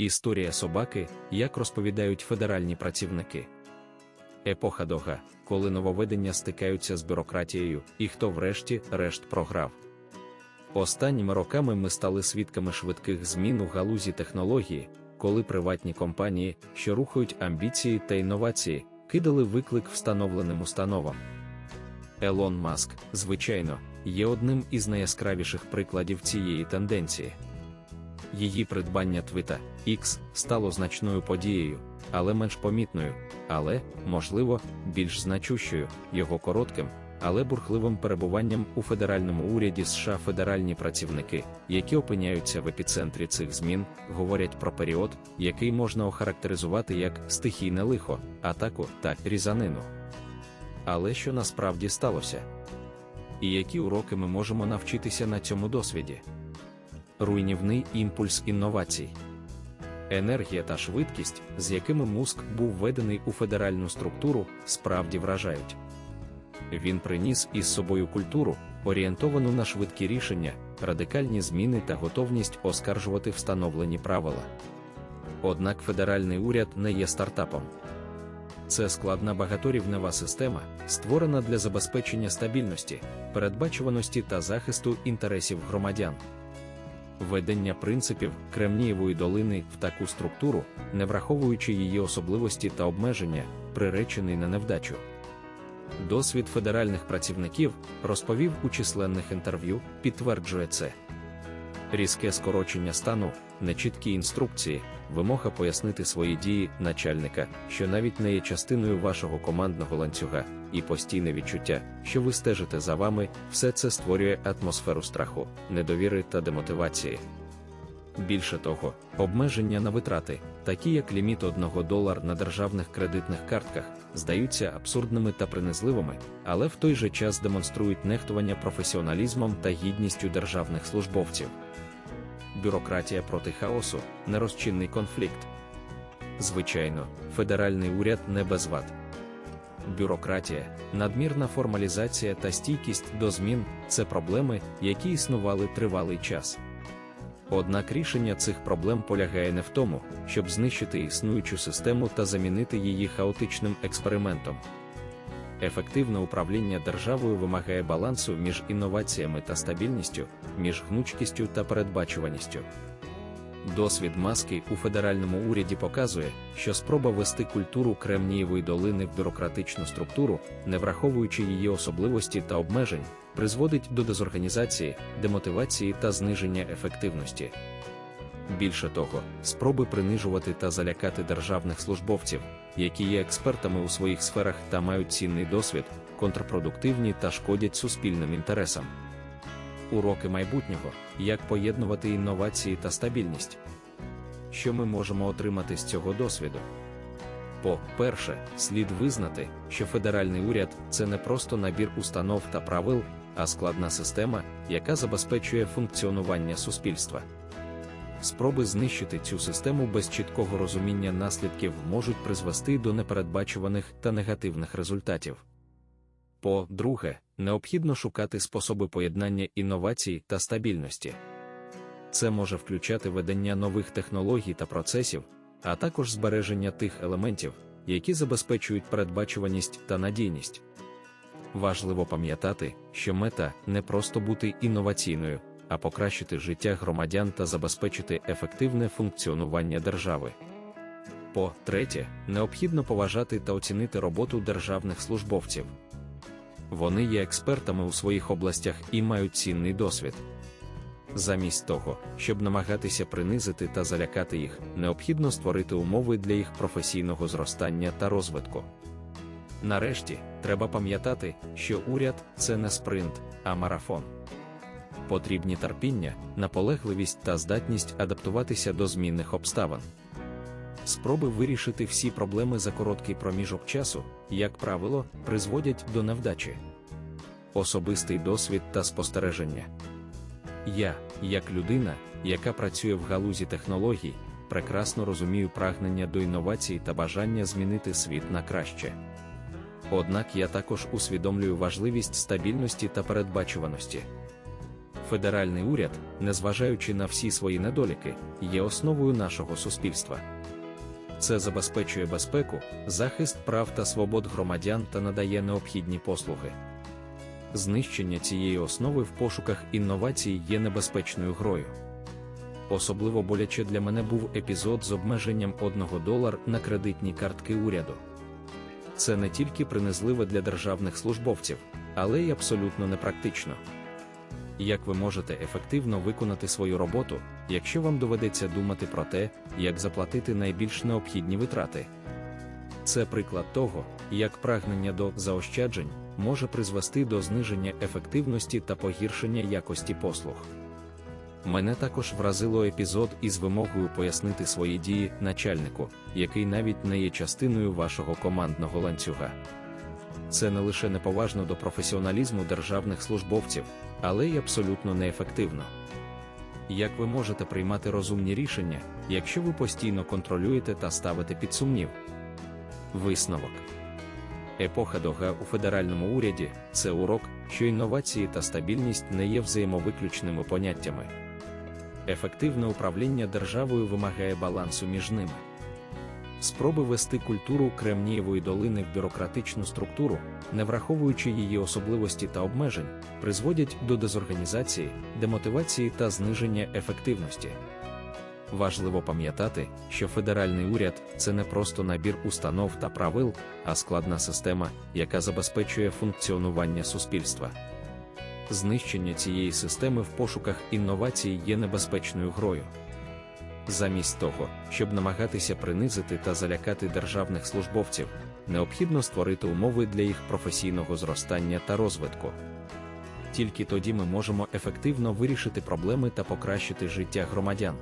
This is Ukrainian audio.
Історія собаки, як розповідають федеральні працівники. Епоха дога, коли нововведення стикаються з бюрократією, і хто врешті решт програв. Останніми роками ми стали свідками швидких змін у галузі технології, коли приватні компанії, що рухають амбіції та інновації, кидали виклик встановленим установам. Елон Маск, звичайно, є одним із найяскравіших прикладів цієї тенденції. Її придбання Твіта X стало значною подією, але менш помітною, але, можливо, більш значущою, його коротким, але бурхливим перебуванням у федеральному уряді США федеральні працівники, які опиняються в епіцентрі цих змін, говорять про період, який можна охарактеризувати як стихійне лихо, атаку та різанину. Але що насправді сталося? І які уроки ми можемо навчитися на цьому досвіді? Руйнівний імпульс інновацій. Енергія та швидкість, з якими муск був введений у федеральну структуру, справді вражають. Він приніс із собою культуру, орієнтовану на швидкі рішення, радикальні зміни та готовність оскаржувати встановлені правила. Однак федеральний уряд не є стартапом. Це складна багаторівнева система, створена для забезпечення стабільності, передбачуваності та захисту інтересів громадян. Введення принципів Кремнієвої долини в таку структуру, не враховуючи її особливості та обмеження, приречений на невдачу. Досвід федеральних працівників розповів у численних інтерв'ю, підтверджує це. Різке скорочення стану, нечіткі інструкції, вимога пояснити свої дії начальника, що навіть не є частиною вашого командного ланцюга, і постійне відчуття, що ви стежите за вами, все це створює атмосферу страху, недовіри та демотивації. Більше того, обмеження на витрати, такі як ліміт 1 долар на державних кредитних картках, здаються абсурдними та принизливими, але в той же час демонструють нехтування професіоналізмом та гідністю державних службовців. Бюрократія проти хаосу нерозчинний конфлікт. Звичайно, федеральний уряд не без вад. Бюрократія, надмірна формалізація та стійкість до змін це проблеми, які існували тривалий час. Однак рішення цих проблем полягає не в тому, щоб знищити існуючу систему та замінити її хаотичним експериментом. Ефективне управління державою вимагає балансу між інноваціями та стабільністю, між гнучкістю та передбачуваністю. Досвід маски у федеральному уряді показує, що спроба вести культуру Кремнієвої долини в бюрократичну структуру, не враховуючи її особливості та обмежень, призводить до дезорганізації, демотивації та зниження ефективності. Більше того, спроби принижувати та залякати державних службовців, які є експертами у своїх сферах та мають цінний досвід, контрпродуктивні та шкодять суспільним інтересам. Уроки майбутнього як поєднувати інновації та стабільність. Що ми можемо отримати з цього досвіду? По-перше, слід визнати, що федеральний уряд це не просто набір установ та правил, а складна система, яка забезпечує функціонування суспільства. Спроби знищити цю систему без чіткого розуміння наслідків можуть призвести до непередбачуваних та негативних результатів. По-друге, необхідно шукати способи поєднання інновацій та стабільності. Це може включати ведення нових технологій та процесів, а також збереження тих елементів, які забезпечують передбачуваність та надійність. Важливо пам'ятати, що мета не просто бути інноваційною, а покращити життя громадян та забезпечити ефективне функціонування держави. По третє, необхідно поважати та оцінити роботу державних службовців. Вони є експертами у своїх областях і мають цінний досвід. Замість того, щоб намагатися принизити та залякати їх, необхідно створити умови для їх професійного зростання та розвитку. Нарешті, треба пам'ятати, що уряд це не спринт, а марафон. Потрібні терпіння, наполегливість та здатність адаптуватися до змінних обставин. Спроби вирішити всі проблеми за короткий проміжок часу, як правило, призводять до невдачі. Особистий досвід та спостереження. Я, як людина, яка працює в галузі технологій, прекрасно розумію прагнення до інновацій та бажання змінити світ на краще. Однак я також усвідомлюю важливість стабільності та передбачуваності. Федеральний уряд, незважаючи на всі свої недоліки, є основою нашого суспільства. Це забезпечує безпеку, захист прав та свобод громадян та надає необхідні послуги. Знищення цієї основи в пошуках інновацій є небезпечною грою. Особливо боляче для мене був епізод з обмеженням 1 долар на кредитні картки уряду. Це не тільки принизливе для державних службовців, але й абсолютно непрактично. Як ви можете ефективно виконати свою роботу, якщо вам доведеться думати про те, як заплатити найбільш необхідні витрати? Це приклад того, як прагнення до заощаджень може призвести до зниження ефективності та погіршення якості послуг. Мене також вразило епізод із вимогою пояснити свої дії начальнику, який навіть не є частиною вашого командного ланцюга. Це не лише неповажно до професіоналізму державних службовців, але й абсолютно неефективно. Як ви можете приймати розумні рішення, якщо ви постійно контролюєте та ставите під сумнів? Висновок Епоха дога у федеральному уряді це урок, що інновації та стабільність не є взаємовиключними поняттями. Ефективне управління державою вимагає балансу між ними. Спроби вести культуру Кремнієвої долини в бюрократичну структуру, не враховуючи її особливості та обмежень, призводять до дезорганізації, демотивації та зниження ефективності. Важливо пам'ятати, що федеральний уряд це не просто набір установ та правил, а складна система, яка забезпечує функціонування суспільства. Знищення цієї системи в пошуках інновацій є небезпечною грою. Замість того, щоб намагатися принизити та залякати державних службовців, необхідно створити умови для їх професійного зростання та розвитку. Тільки тоді ми можемо ефективно вирішити проблеми та покращити життя громадян.